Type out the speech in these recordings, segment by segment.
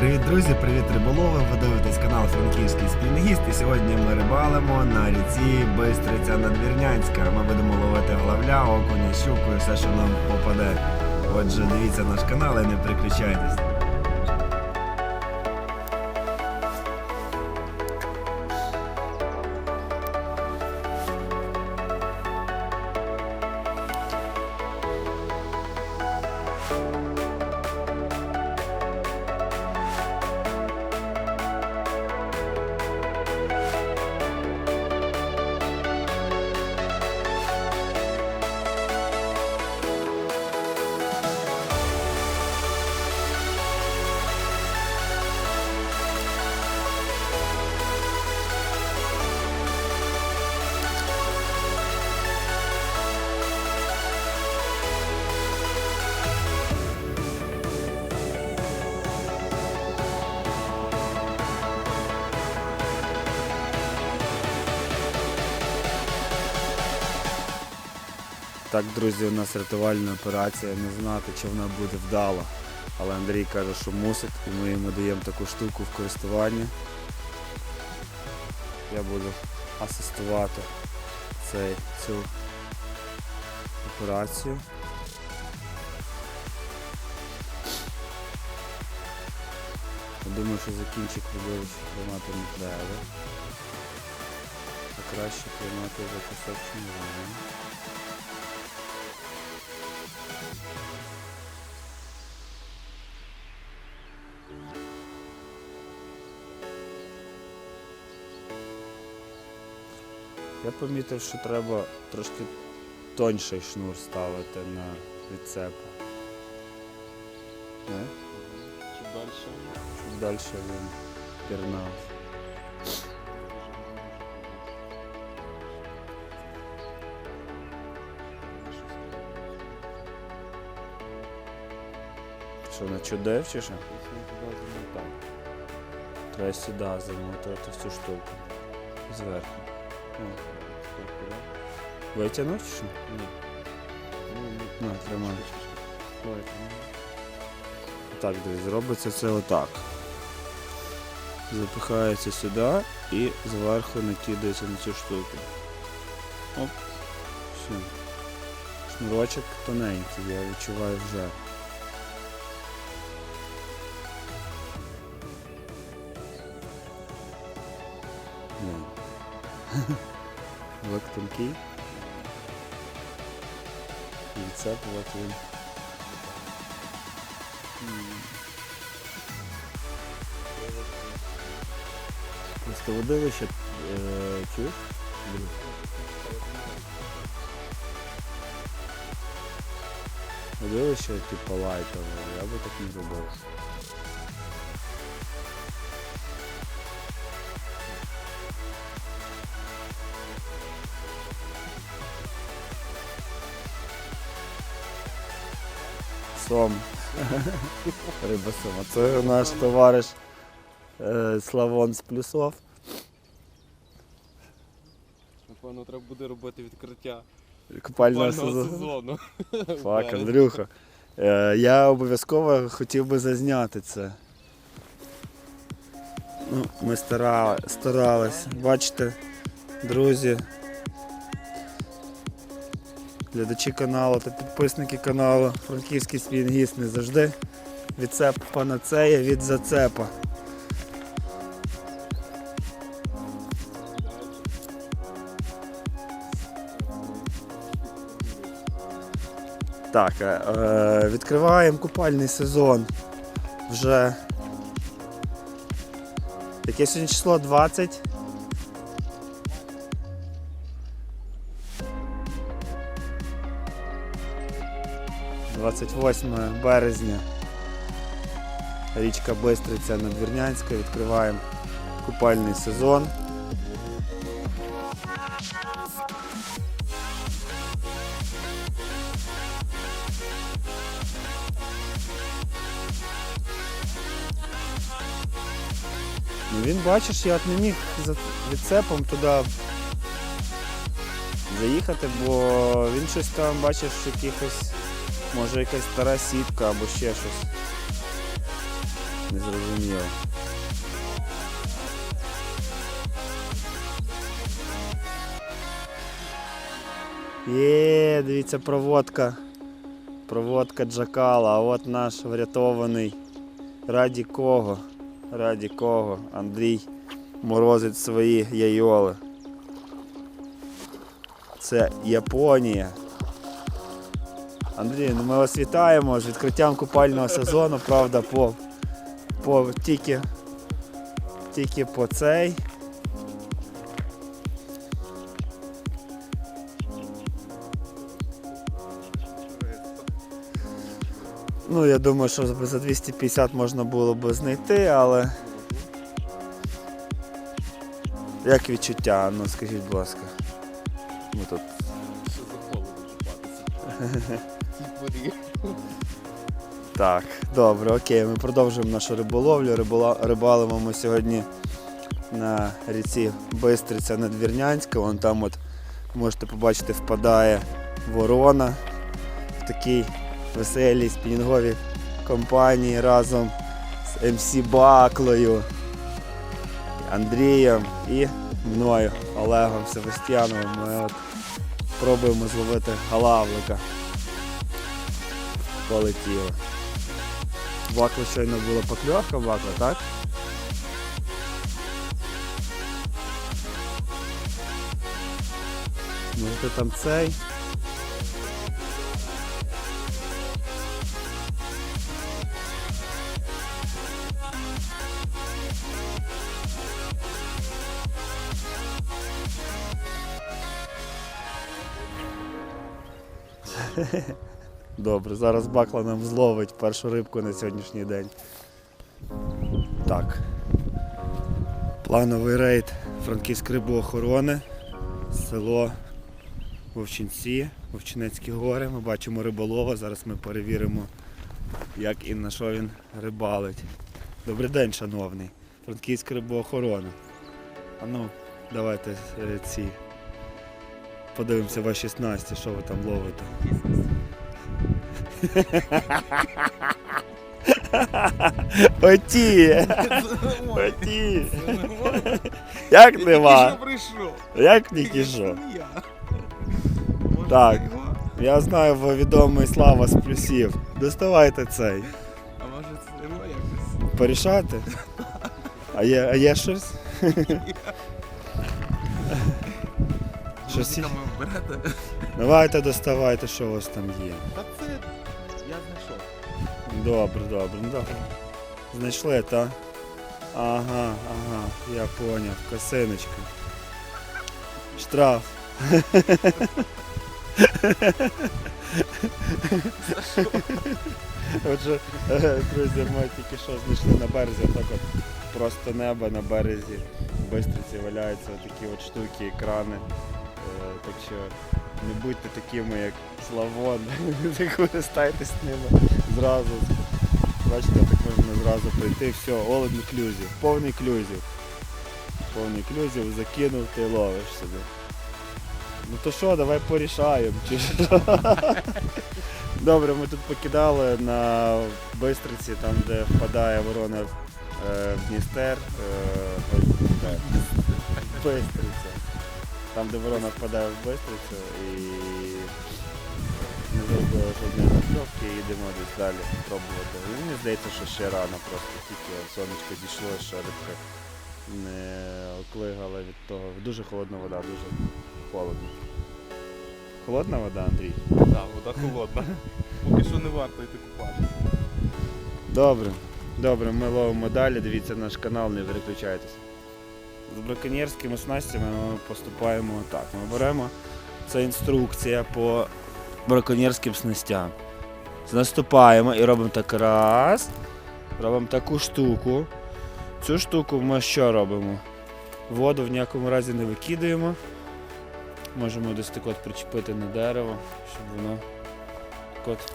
Привіт, друзі, привіт, риболови! Ви дивитесь канал Франківський спільногіст. І сьогодні ми рибалимо на ріці Бистриця Надвірнянська. Ми будемо ловити главля, окуня, щуку і все, що нам попаде. Отже, дивіться наш канал і не переключайтесь. Так, друзі, у нас рятувальна операція. Не знати, чи вона буде вдала. Але Андрій каже, що мусить, і ми йому даємо таку штуку в користування. Я буду асистувати цей, цю операцію. Я думаю, що закінчик виборів тримати не треба. А краще тримати за кусок шнура. Я помітив, що треба трошки тонший шнур ставити на відцепу. Не? Чим далі? Щоб далі він пірнав. Що, начудив чи що? Треба сюди замотати цю штуку. Зверху. Витягнути що? Ні. На, тримай. Так, друзі, робиться це отак. Запихається сюди і зверху накидається на цю штуку. Оп. Все. Шнурочок тоненький, я відчуваю вже. Ні. Лик тонкий. От він. Просто водилище, чуєш? Водилище типу лайтове, я би так не робив. Сом. Риба сома. Це наш товариш е, Славон з плюсов. Напевно, треба буде робити відкриття Купального сезону. сезону. Фак, Андрюха. Е, я обов'язково хотів би зазняти це. Ну, ми стара... старались. Бачите, друзі. Глядачі каналу та підписники каналу Франківський спінгіст не завжди. Відцеп панацея від зацепа. Так, е, е, відкриваємо купальний сезон. Вже. Яке сьогодні число 20. Двадцять восьме березня. Річка Бистриця Надвірнянська. Відкриваємо купальний сезон. Ну він бачиш, я не міг за відцепом туди заїхати, бо він щось там бачиш якихось, може якась стара сітка або ще щось. Не зрозуміло. Є, дивіться, проводка. Проводка Джакала, а от наш врятований. Раді кого? Раді кого? Андрій морозить свої яйоли. Це Японія. Андрій, ну ми вас вітаємо з відкриттям купального сезону, правда, по, по тільки, тільки по цей. Ну, я думаю, що за 250 можна було б знайти, але. Як відчуття? Ну скажіть, будь ласка. Ну тут Що за холодно чіпатися? Так, добре, окей, ми продовжуємо нашу риболовлю. Рибола, рибалимо ми сьогодні на ріці Бистриця Надвірнянська. Вон там от можете побачити, впадає ворона в такій веселій спінінговій компанії разом з МС Баклою, Андрієм і мною, Олегом Севастьяновим. Ми от пробуємо зловити галавлика. Полетіло. Бакла щойно була покльовка бакла, так? Може там цей. Добре, зараз бакла нам зловить першу рибку на сьогоднішній день. Так. Плановий рейд Франківськ рибоохорони, село Вовчинці, Вовчинецькі гори. Ми бачимо риболова. Зараз ми перевіримо, як і на що він рибалить. Добрий день, шановний. Франківська рибоохорона. А ну, давайте е, ці. Подивимося ваші снасті, що ви там ловите. Оті! Оті! Як нема? Як тільки що? Так. Я знаю ви відомий слава з плюсів. Доставайте цей. А може це його якось? Порішати? А є, а є щось? Щось є? Давайте доставайте, що у вас там є. Та це. Добре, добре, ну добре. Знайшли, так? Ага, ага, я поняв. Косиночка. Штраф. Отже, е, друзі, ми тільки що знайшли на березі, так от просто небо на березі. В Бистриці валяються такі от штуки, екрани. Е, Так що не будьте такими, як Славон, не користайтесь ними зразу. Бачите, так можна зразу прийти, все, all inclusive, повний клюзів. Повний клюзів, закинув ти ловиш собі. Ну то що, давай порішаємо. Чи що? Добре, ми тут покидали на Бистриці, там де впадає ворона е, в Дністер. Е. Бистриця. Там, де ворона впадає в Бистрицю і не зробили жодної накльовки і йдемо десь далі пробувати. І Мені здається, що ще рано просто тільки сонечко зійшло, що рибка не оклигала від того. Дуже холодна вода, дуже холодно. Холодна вода, Андрій? Так, вода холодна. Поки що не варто йти купатися. Добре, добре, ми ловимо далі. Дивіться наш канал, не переключайтеся. З браконьєрськими снастями ми поступаємо так. Ми беремо. Це інструкція по браконьєрським снастям. Наступаємо і робимо так раз. Робимо таку штуку. Цю штуку ми що робимо? Воду в ніякому разі не викидаємо. Можемо десь так от причепити на дерево, щоб воно так от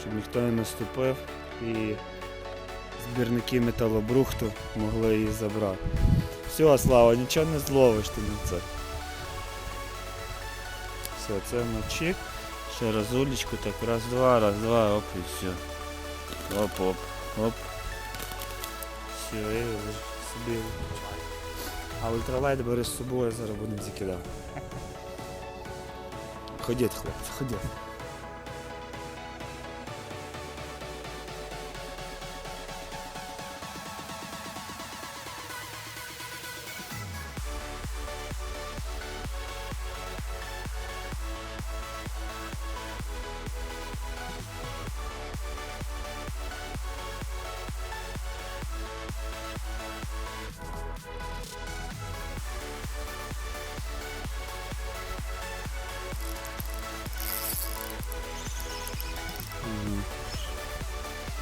щоб ніхто не наступив і збірники металобрухту могли її забрати. Все, Слава, нічого не зловиш ти на це. Все, це мочик. Ще разулечку, так раз, два, раз, два, оп і все. Оп, оп, оп. Все, і собі. А ультралайт бери з собою, зараз будемо закидати. Ходіть, хлопці, ходіть.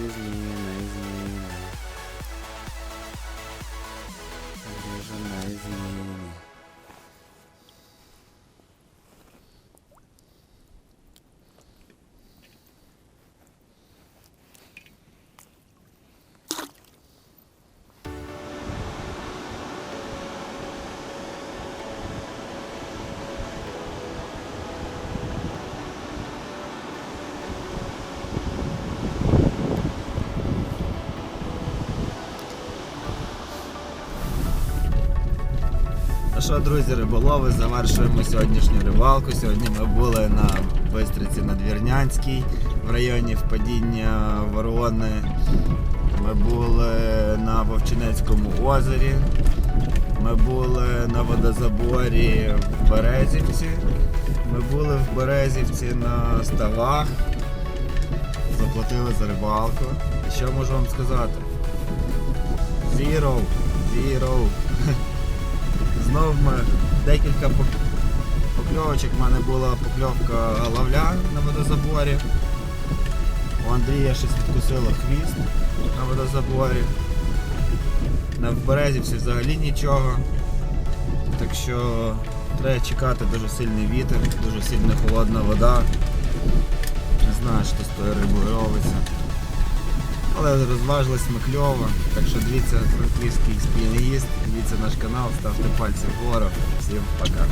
Disney що, друзі, риболови, завершуємо сьогоднішню рибалку. Сьогодні ми були на Бистриці Надвірнянській в районі впадіння Ворони. Ми були на Вовчинецькому озері. Ми були на водозаборі в Березівці. Ми були в Березівці на ставах. Заплатили за рибалку. Що можу вам сказати? Zero, zero. Знов декілька покльовочок. У мене була покльовка лавля на водозаборі. У Андрія щось відкусило хвіст на водозаборі. На Березівці взагалі нічого. Так що треба чекати дуже сильний вітер, дуже сильна холодна вода. Не знаю, що з тою рибою робиться. Але розважились ми кльово. Так що дивіться франківський спільний їст, дивіться наш канал, ставте пальці вгору. Всім пока.